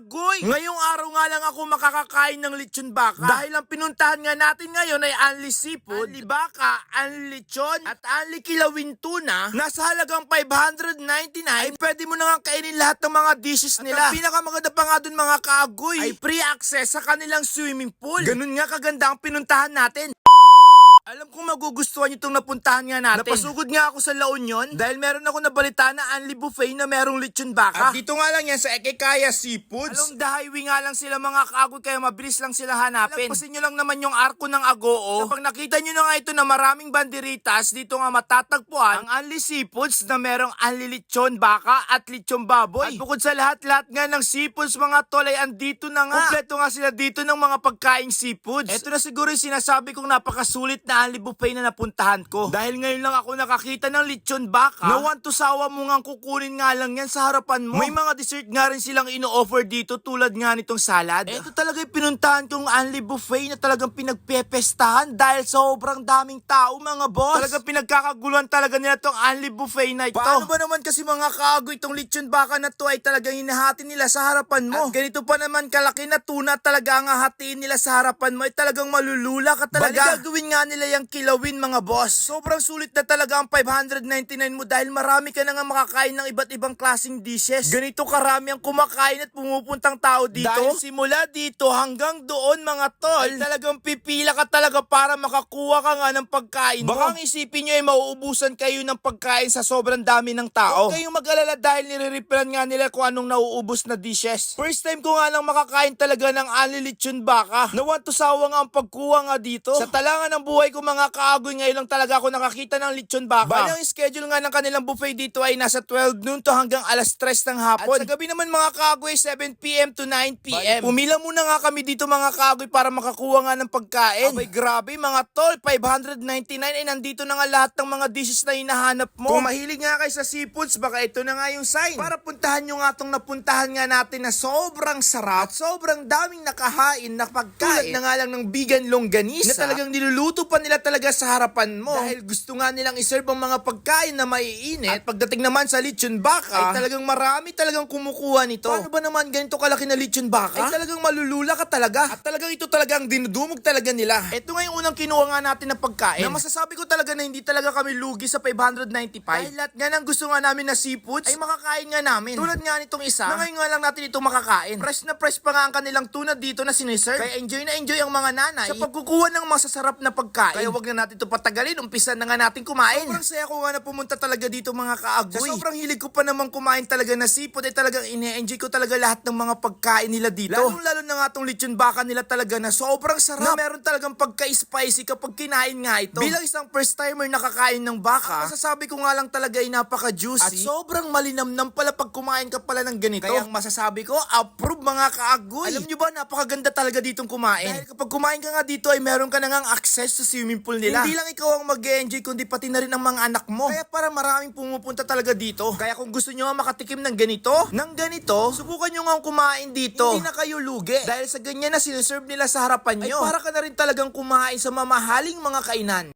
kaagoy! Ngayong araw nga lang ako makakakain ng lechon baka. Dahil ang pinuntahan nga natin ngayon ay Anli Seafood, Anli Baka, Anli Lechon, at Anli Kilawin Tuna. Nasa halagang 599 ay pwede mo na nga kainin lahat ng mga dishes nila. At ang pinakamaganda pa nga dun mga kaagoy ay free access sa kanilang swimming pool. Ganun nga kaganda ang pinuntahan natin. Alam kong magugustuhan niyo itong napuntahan nga natin. Napasugod nga ako sa La Union dahil meron ako nabalita na Anli Buffet na merong lechon baka. At dito nga lang yan sa Ekekaya Seafoods. Along the highway nga lang sila mga kaagoy kaya mabilis lang sila hanapin. Lagpasin nyo lang naman yung arko ng Agoo. Kapag nakita nyo na nga ito na maraming banderitas, dito nga matatagpuan ang Anli Seafoods na merong Anli Lechon Baka at Lechon Baboy. At bukod sa lahat-lahat nga ng seafoods mga tol ay andito na nga. Kompleto nga sila dito ng mga pagkaing seafoods. Ito na siguro yung sinasabi kong napakasulit na Anli Buffet na napuntahan ko. Dahil ngayon lang ako nakakita ng lechon baka. Na want to sawa mo nga kukunin nga lang yan sa harapan mo. May mga dessert nga rin silang ino-offer dito tulad nga nitong salad. Ito talaga yung pinuntahan kong Anli Buffet na talagang pinagpepestahan dahil sobrang daming tao mga boss. Talagang pinagkakaguluhan talaga nila tong Anli Buffet na ito. Paano ba naman kasi mga kaago itong lechon baka na to ay talagang hinahati nila sa harapan mo. At ganito pa naman kalaki na tuna talaga ang hahatiin nila sa harapan mo ay talagang malulula ka talaga. Bali gagawin nga nila yung kilawin mga boss. Sobrang sulit na talaga ang 599 mo dahil marami ka na nga makakain ng iba't ibang klaseng dishes. Ganito karami ang kumakain at pumupuntang tao dito. Dahil simula dito hanggang doon mga tol, ay talagang pipila ka talaga para makakuha ka nga ng pagkain mo. Baka ang isipin nyo ay mauubusan kayo ng pagkain sa sobrang dami ng tao. Huwag kayong mag-alala dahil nire-referan nga nila kung anong nauubos na dishes. First time ko nga lang makakain talaga ng anlilitsyon baka. Nawan to sawa nga ang pagkuha nga dito. Sa talangan ng buhay ko mga kaagoy ngayon lang talaga ako nakakita ng litsyon baka. Bali ang schedule nga ng kanilang buffet dito ay nasa 12 noon to hanggang alas 3 ng hapon. At sa gabi naman mga kaagoy 7pm to 9pm. Pumila muna nga kami dito mga kaagoy para makakuha nga ng pagkain. Abay grabe mga tol, 599 ay nandito na nga lahat ng mga dishes na hinahanap mo. Kung mahilig nga kayo sa seafoods, baka ito na nga yung sign. Para puntahan nyo nga tong napuntahan nga natin na sobrang sarap at sobrang daming nakahain na pagkain. Tulad na nga lang ng vegan longganisa na talagang niluluto pa nila talaga sa harapan mo. Dahil gusto nga nilang iserve ang mga pagkain na maiinit. At pagdating naman sa lechon baka, ay talagang marami talagang kumukuha nito. Paano ba naman ganito kalaki na lechon baka? Ay talagang malulula ka talaga. At talagang ito talaga ang dinudumog talaga nila. Ito nga yung unang kinuha nga natin na pagkain. Na masasabi ko talaga na hindi talaga kami lugi sa 595. Dahil lahat nga ng gusto nga namin na seafoods ay makakain nga namin. Tulad nga nitong isa, na ngayon nga lang natin ito makakain. Fresh na fresh pa nga ang kanilang tuna dito na siniserve. Kaya enjoy na enjoy ang mga nanay sa pagkukuha ng masasarap na pagkain. Kaya wag na natin ito patagalin, umpisa na nga natin kumain. Sobrang saya ko nga na pumunta talaga dito mga kaagoy. Sa sobrang hilig ko pa naman kumain talaga na seafood ay talagang ine-enjoy ko talaga lahat ng mga pagkain nila dito. Lalo lalo na nga tong lechon baka nila talaga na sobrang sarap. Na meron talagang pagka-spicy kapag kinain nga ito. Bilang isang first timer nakakain ng baka, ang masasabi ko nga lang talaga ay napaka-juicy. At sobrang malinamnam pala pag kumain ka pala ng ganito. Kaya ang masasabi ko, approve mga kaagoy. Alam nyo ba, napakaganda talaga ditong kumain. Dahil kapag kumain ka nga dito ay meron ka na ngang access sa swimming pool nila. Hindi lang ikaw ang mag enjoy kundi pati na rin ang mga anak mo. Kaya para maraming pumupunta talaga dito. Kaya kung gusto nyo makatikim ng ganito, ng ganito, subukan nyo nga kumain dito. Hindi na kayo lugi. Dahil sa ganyan na sinaserve nila sa harapan nyo, ay para ka na rin talagang kumain sa mamahaling mga kainan.